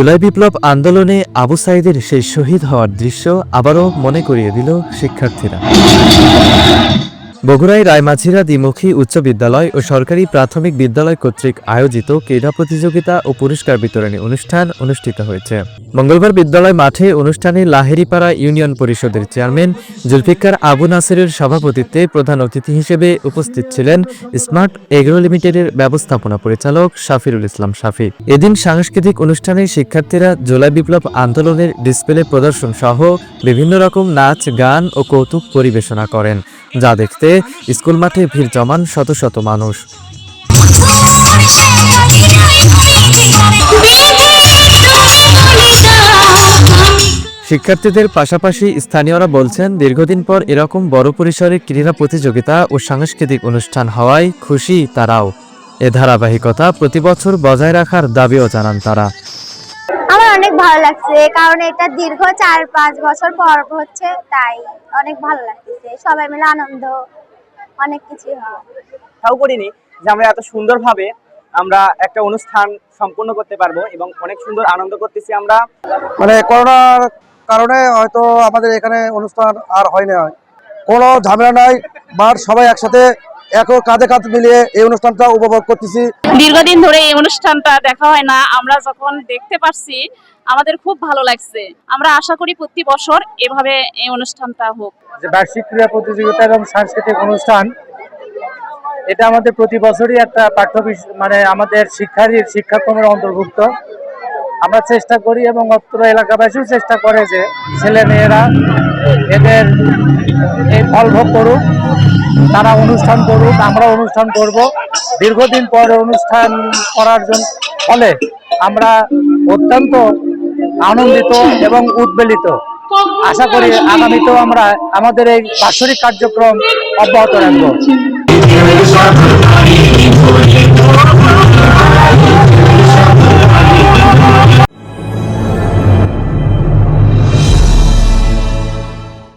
জুলাই বিপ্লব আন্দোলনে আবু সাইদের সেই শহীদ হওয়ার দৃশ্য আবারও মনে করিয়ে দিল শিক্ষার্থীরা। বগুড়ায় রায়মাঝিরা দ্বিমুখী উচ্চ বিদ্যালয় ও সরকারি প্রাথমিক বিদ্যালয় কর্তৃক আয়োজিত ক্রীড়া প্রতিযোগিতা ও পুরস্কার বিতরণী অনুষ্ঠান অনুষ্ঠিত হয়েছে। মঙ্গলবার বিদ্যালয় মাঠে অনুষ্ঠানে লাহেরিপাড়া ইউনিয়ন পরিষদের চেয়ারম্যান জুলফিকার আবু নাসিরের সভাপতিত্বে প্রধান অতিথি হিসেবে উপস্থিত ছিলেন স্মার্ট এগ্রো লিমিটেডের ব্যবস্থাপনা পরিচালক শাফিরুল ইসলাম শাফি। এদিন সাংস্কৃতিক অনুষ্ঠানে শিক্ষার্থীরা জুলাই বিপ্লব আন্দোলনের ডিসপ্লে প্রদর্শন সহ বিভিন্ন রকম নাচ, গান ও কৌতুক পরিবেশনা করেন, যা দেখতে স্কুল মাঠে ভিড় জমান শত শত মানুষ। শিক্ষার্থীদের পাশাপাশি স্থানীয়রা বলছেন, দীর্ঘদিন পর এরকম বড় পরিসরে ক্রীড়া প্রতিযোগিতা ও সাংস্কৃতিক অনুষ্ঠান হওয়ায় খুশি তারাও। এ ধারাবাহিকতা প্রতি বছর বজায় রাখার দাবিও জানান তারা। আমার অনেক ভালো লাগছে, কারণ এটা দীর্ঘ চার পাঁচ বছর পর হচ্ছে, তাই অনেক ভালো লাগতেছে। সবাই মিলে আনন্দ অনেক কিছু হয় তাও করিনি যে আমরা এত সুন্দরভাবে আমরা একটা অনুষ্ঠান সম্পূর্ণ করতে পারব এবং অনেক সুন্দর আনন্দ করতেছি আমরা। মানে করোনার কারণে হয়তো আমাদের এখানে অনুষ্ঠান আর হয়। না কোনো ঝামেলা নাই বার সবাই একসাথে এক কাঁধে কাঁধ মিলিয়ে এই অনুষ্ঠানটা উপভোগ করতেছি। দীর্ঘদিন ধরে এই অনুষ্ঠানটা দেখা হয় না আমরা যখন দেখতে পারছি আমাদের খুব ভালো লাগছে। আমরা আশা করি প্রতি বছর এভাবে এই অনুষ্ঠানটা হোক। যে বার্ষিক ক্রীড়া প্রতিযোগিতা এবং সাংস্কৃতিক অনুষ্ঠান এটা আমাদের প্রতি বছরই একটা পাঠ্য মানে আমাদের শিক্ষার শিক্ষাক্রমের অন্তর্ভুক্ত। আমরা চেষ্টা করি এবং অত্র এলাকাবাসীও চেষ্টা করে যে ছেলে মেয়েরা এদের এই ফল ভোগ করুক, তারা অনুষ্ঠান করুক, আমরা অনুষ্ঠান করব। দীর্ঘদিন পর অনুষ্ঠান করার জন্য ফলে আমরা অত্যন্ত আনন্দিত এবং উদ্বেলিত। আশা করি আগামীতেও আমরা আমাদের এই বাৎসরিক কার্যক্রম অব্যাহত রাখব।